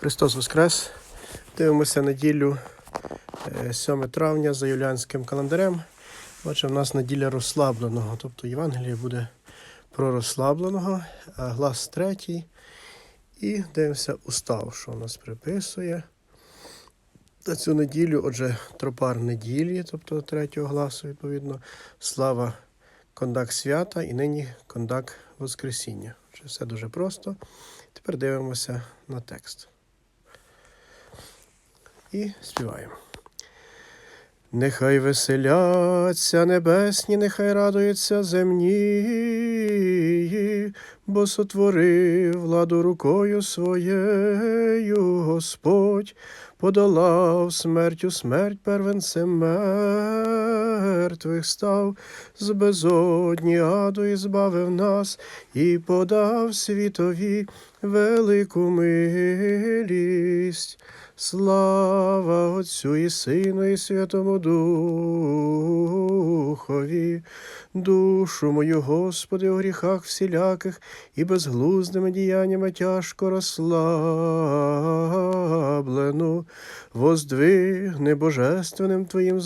Христос Воскрес. Дивимося неділю е, 7 травня за юліанським календарем. Бачимо, в нас неділя розслабленого. Тобто Євангеліє буде про розслабленого, глас третій. І дивимося устав, що у нас приписує. На цю неділю, отже, тропар неділі, тобто третього гласу, відповідно, слава кондак свята і нині кондак Воскресіння. Все дуже просто. Тепер дивимося на текст. І співаємо. Нехай веселяться небесні, нехай радуються земні, бо сотворив владу рукою своєю Господь, подолав смертю смерть первенцем мертвих став, з безодні аду і збавив нас, і подав світові велику милість. Слава Отцю і Сину, і Святому Духові, душу мою, Господи, у гріхах всіляких і безглуздими діяннями тяжко розслаблену, воздвигни божественним Твоїм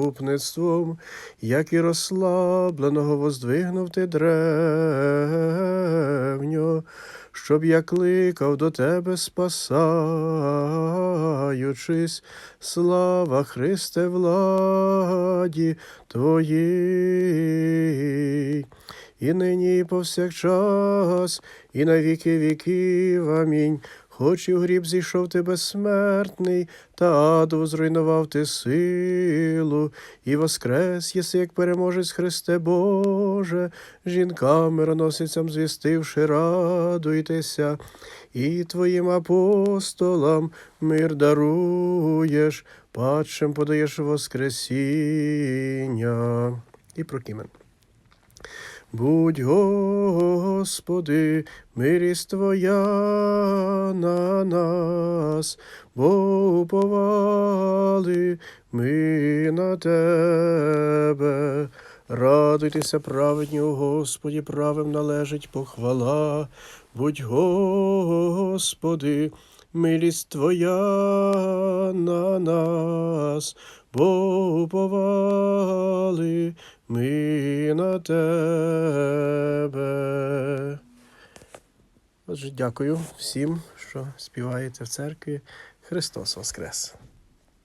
заступництвом, як і розслабленого воздвигнув ти древньо щоб я кликав до тебе, спасаючись, слава Христе владі Твоїй. І нині, і повсякчас, і на віки віків. Амінь. Хоч і в гріб зійшов ти безсмертний, та аду зруйнував ти силу, і воскрес єси, як переможець Христе Боже, жінкам мироносицям звістивши, радуйтеся, і твоїм апостолам мир даруєш, падшим подаєш воскресіння. І прокімен. Будь, Господи, милість Твоя на нас, бо уповали ми на Тебе. Радуйтеся, праведні у Господі, правим належить похвала. Будь, Господи, милість Твоя на нас, бо уповали ми на Тебе. Отже, дякую всім, що співаєте в церкві. Христос Воскрес!